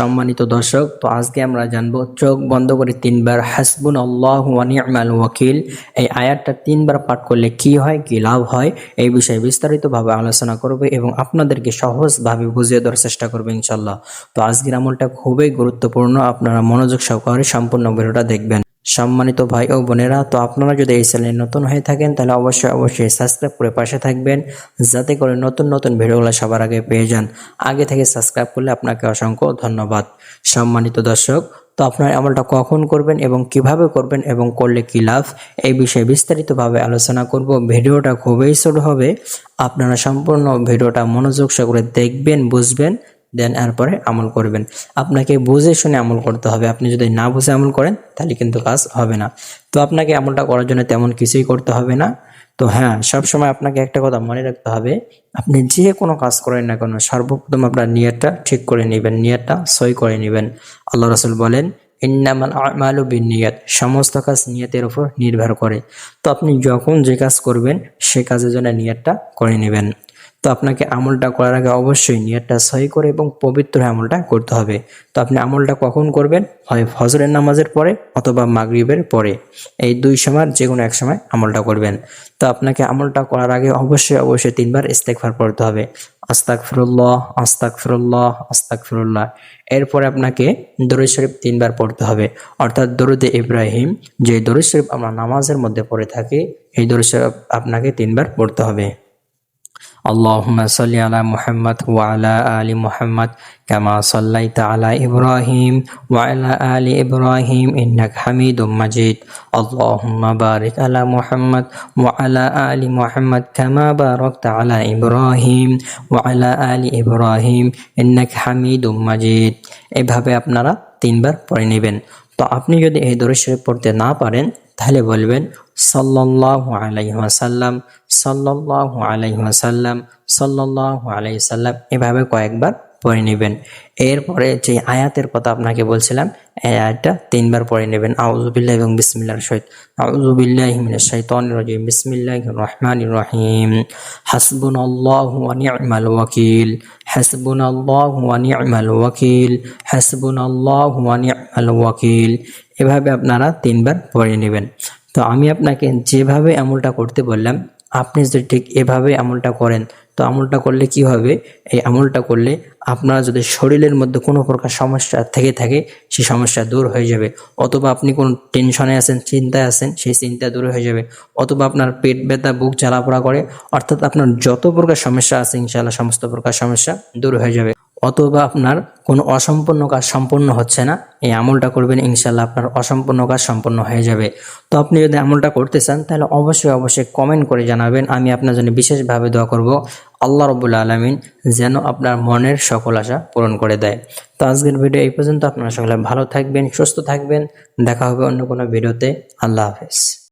সম্মানিত দর্শক, তো আজকে আমরা জানব, চোখ বন্ধ করে তিনবার হাসবুন আল্লাহ ওয়ানিয়ামাল ওয়াকিল, এই আয়াতটা তিনবার পাঠ করলে কি হয়, কি লাভ হয়, এই বিষয়ে বিস্তারিতভাবে আলোচনা করবে এবং আপনাদেরকে সহজভাবে বুঝিয়ে দেওয়ার চেষ্টা করবে ইনশাল্লাহ তো আজকের আমলটা খুবই গুরুত্বপূর্ণ, আপনারা মনোযোগ সহকারে সম্পূর্ণ ভিডিওটা দেখবেন। সম্মানিত ভাই ও বোনেরা, তো আপনারা যদি এই চ্যানেলে নতুন হয়ে থাকেন, তাহলে অবশ্যই অবশ্যই সাবস্ক্রাইব করে পাশে থাকবেন, যাতে করে নতুন নতুন ভিডিওগুলো সবার আগে পেয়ে যান। আগে থেকে সাবস্ক্রাইব করলে আপনাকে অসংখ্য ধন্যবাদ। সম্মানিত দর্শক, তো আপনার আমলটা কখন করবেন এবং কীভাবে করবেন এবং করলে কি লাভ, এই বিষয়ে বিস্তারিতভাবে আলোচনা করব। ভিডিওটা খুবই ছোট হবে। আপনারা সম্পূর্ণ ভিডিওটা মনোযোগ সহকারে দেখবেন, বুঝবেন। দেন এরপরে আমল করবেন। আপনাকে বুঝে শুনে আমল করতে হবে। আপনি যদি না বুঝে আমল করেন, তাহলে কিন্তু কাজ হবে না। তো আপনাকে আমলটা করার জন্য তেমন কিছুই করতে হবে না। তো হ্যাঁ সবসময় আপনাকে একটা কথা মনে রাখতে হবে। আপনি যে কোনো কাজ করেন না কেন, সর্বপ্রথম আপনার নিয়ারটা ঠিক করে নেবেন, নিয়তটা সই করে নেবেন। আল্লাহ রসুল বলেন, ইন্নামাল নিয়ত সমস্ত কাজ নিয়তের উপর নির্ভর করে। তো আপনি যখন যে কাজ করবেন, সে কাজের জন্য নিয়তটা করে নেবেন। তো আপনাকে আমলটা করার আগে অবশ্যই নিয়তটা সহি করে এবং পবিত্র আমলটা করতে হবে। তো আপনি আমলটা কখন করবেন? হয় ফজরের নামাজের পরে অথবা মাগরিবের পরে। এই দুই সময় যে কোনো এক সময় আমলটা করবেন। তো আপনাকে আমলটা করার আগে অবশ্যই অবশ্যই তিনবার ইস্তেকফার পড়তে হবে। আস্তাক ফিরুল্লাহ আস্তাক ফিরুল্লাহ আস্তাক ফিরুল্লাহ এরপরে আপনাকে দরুদ শরীফ তিনবার পড়তে হবে। অর্থাৎ দরুদে ইব্রাহিম, যে দরুদ শরীফ আমরা নামাজের মধ্যে পড়ে থাকি, এই দরুদ শরীফ আপনাকে তিনবার পড়তে হবে। اللهم صل على محمد وعلى آل محمد كما صليت على إبراهيم وعلى آل إبراهيم إنك حميد مجيد اللهم بارك على محمد وعلى آل محمد كما باركت على إبراهيم وعلى آل إبراهيم إنك حميد مجيد এভাবে আপনারা তিনবার পড়ে নেবেন তো আপনি যদি এই দরুদ শরীফ পড়তে না পারেন তাহলে বলবেন সাল্লাল্লাহু আলাইহি ওয়াসাল্লাম, সাল্লাল্লাহু আলাইহি ওয়াসাল্লাম, সাল্লাল্লাহু আলাইহি সাল্লাম এভাবে কয়েকবার পড়ে নেবেন। এরপরে যে আয়াতের কথা আপনাকে বলছিলাম, এই আয়াতটা তিনবার পড়ে নেবেন। আউযুবিল্লাহ এবং বিসমিল্লাহর সহিত। আউযুবিল্লাহি মিনাশ শাইতানির রাজিম। বিসমিল্লাহির রহমানির রহিম। হাসবুনাল্লাহু ওয়া নি'মাল ওয়াকিল। হাসবুনাল্লাহু ওয়া নি'মাল ওয়াকিল। হাসবুনাল্লাহু ওয়া নি'মাল ওয়াকিল। এভাবে আপনারা তিনবার পড়ে নেবেন। তো আমি আপনাকে যেভাবে আমলটা করতে বললাম, আপনি যদি ঠিক এভাবে আমলটা করেন, তো আমলটা করলে কি হবে? এই আমলটা করলে আপনার যদি শরীরের মধ্যে কোনো প্রকার সমস্যা থেকে থাকে, সেই সমস্যা দূর হয়ে যাবে। অথবা আপনি কোনো টেনশনে আছেন, চিন্তায় আছেন, সেই চিন্তা দূর হয়ে যাবে। অথবা আপনার পেট ব্যথা, বুক জ্বালাপোড়া করে, অর্থাৎ আপনার যত প্রকার সমস্যা আছে, ইনশাআল্লাহ সমস্ত প্রকার সমস্যা দূর হয়ে যাবে। অথবা আপনার কোনো অসম্পূর্ণ কাজ সম্পূর্ণ হচ্ছে না, এই আমলটা করবেন ইনশাল্লাহ আপনার অসম্পূর্ণ কাজ সম্পূর্ণ হয়ে যাবে। তো আপনি যদি আমলটা করতে চান, তাহলে অবশ্যই অবশ্যই কমেন্ট করে জানাবেন, আমি আপনার জন্য বিশেষভাবে দোয়া করব, আল্লাহ রবুল্লা আলমিন যেন আপনার মনের সকল আশা পূরণ করে দেয়। তো আজকের ভিডিও এই পর্যন্ত, আপনারা সকলে ভালো থাকবেন, সুস্থ থাকবেন, দেখা হবে অন্য কোনো ভিডিওতে আল্লাহ হাফেজ।